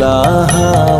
লাহা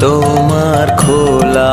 তোমার খোলা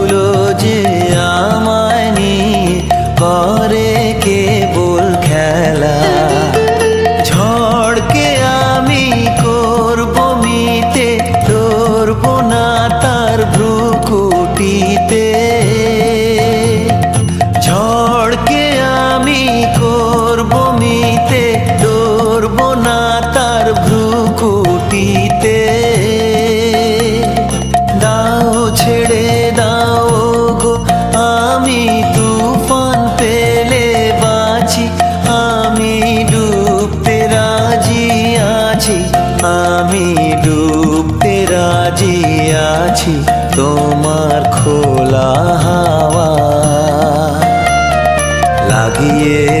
আছি তোমার খোলা হাওয়া লাগিয়ে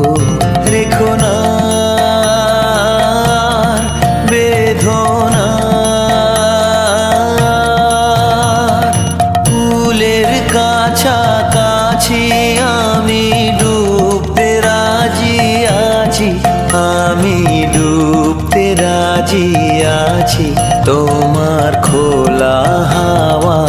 ডুবতে রাজি আছি তোমার খোলা হাওয়া।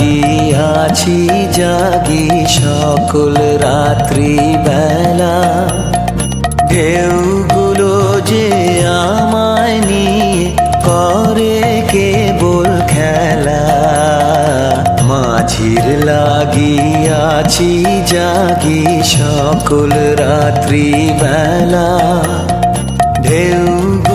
লাগিয়াছি জাগি সকল রাত্রি বেলা ঢেউগুলো যে আমায় নিয়ে করে কেবল খেলা। মাঝির লাগিয়াছি, জাগি সকল রাত্রি বেলা ঢেউগুলো